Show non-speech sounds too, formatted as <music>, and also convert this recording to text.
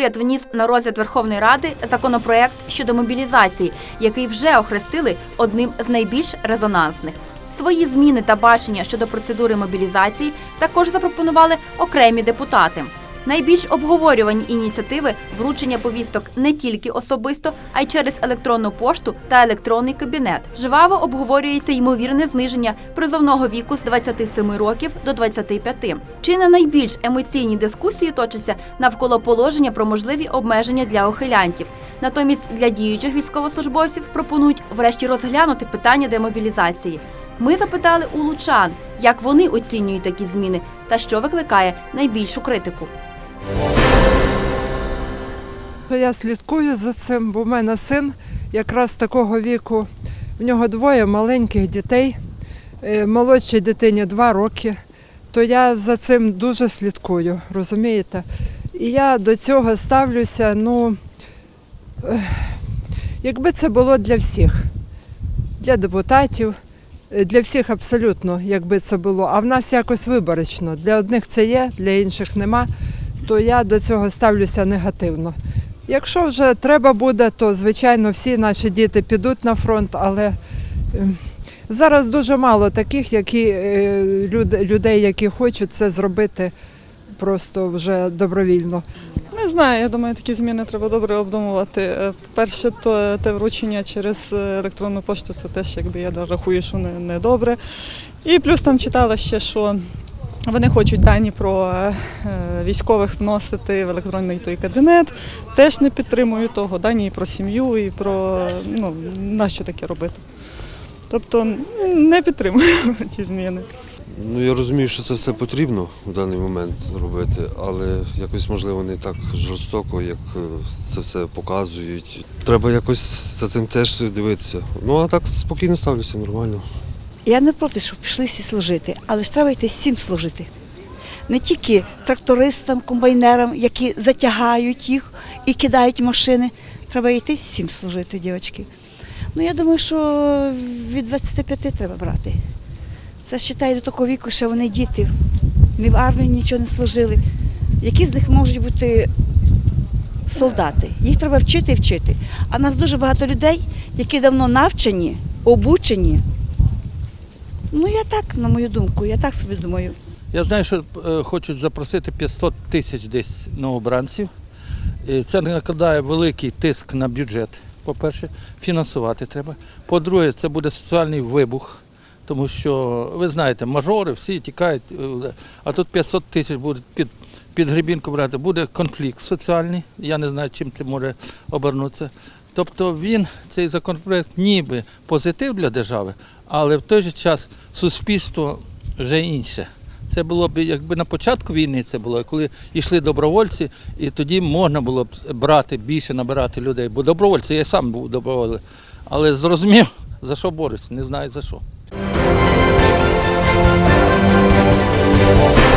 уряд вніс на розгляд Верховної Ради законопроект щодо мобілізації, який вже охрестили одним з найбільш резонансних. Свої зміни та бачення щодо процедури мобілізації також запропонували окремі депутати. Найбільш обговорювані ініціативи вручення повісток не тільки особисто, а й через електронну пошту та електронний кабінет. Жваво обговорюється ймовірне зниження призовного віку з 27 років до 25. Чи не найбільш емоційні дискусії точаться навколо положення про можливі обмеження для ухилянтів. Натомість для діючих військовослужбовців пропонують врешті розглянути питання демобілізації. Ми запитали у лучан, як вони оцінюють такі зміни та що викликає найбільшу критику. Я слідкую за цим, бо в мене син якраз такого віку. В нього двоє маленьких дітей, е, молодшій дитині два роки. То я за цим дуже слідкую, розумієте? І я до цього ставлюся, ну, якби це було для всіх, для депутатів, для всіх абсолютно, якби це було. А в нас якось виборочно. Для одних це є, для інших нема, то я до цього ставлюся негативно. Якщо вже треба буде, то звичайно всі наші діти підуть на фронт, але ем, зараз дуже мало таких, які е, люд- людей, які хочуть це зробити просто вже добровільно. Знаю, я думаю, такі зміни треба добре обдумувати. Е, Перше, то те вручення через е, електронну пошту це теж якби я рахую, що не, не добре. І плюс там читала ще, що вони хочуть дані про е, військових вносити в електронний той кабінет. Теж не підтримую того. Дані і про сім'ю, і про ну, нащо таке робити. Тобто не підтримую <laughs> ті зміни. Ну я розумію, що це все потрібно в даний момент робити, але якось можливо не так жорстоко, як е, це все показують. Треба якось за цим теж дивитися. Ну а так спокійно ставлюся, нормально. Я не проти, щоб пішли всі служити, але ж треба йти всім служити. Не тільки трактористам, комбайнерам, які затягають їх і кидають машини. Треба йти всім служити, дівчатки. Ну я думаю, що від 25 треба брати. Це вважаю, до такого віку, що вони діти, ні в армії нічого не служили. Які з них можуть бути солдати? Їх треба вчити і вчити. А нас дуже багато людей, які давно навчені, обучені. Ну, я так, на мою думку, я так собі думаю. Я знаю, що е, хочуть запросити 500 тисяч десь новобранців. І Це накладає великий тиск на бюджет. По-перше, фінансувати треба. По-друге, це буде соціальний вибух, тому що ви знаєте, мажори всі тікають, е, а тут 500 тисяч буде під, під грибінку брати. Буде конфлікт соціальний. Я не знаю, чим це може обернутися. Тобто він, цей законопроект, ніби позитив для держави, але в той же час суспільство вже інше. Це було б якби на початку війни це було, коли йшли добровольці, і тоді можна було б брати більше, набирати людей. Бо добровольці, я сам був добровольцем, але зрозумів, за що борюсь, не знаю за що. We'll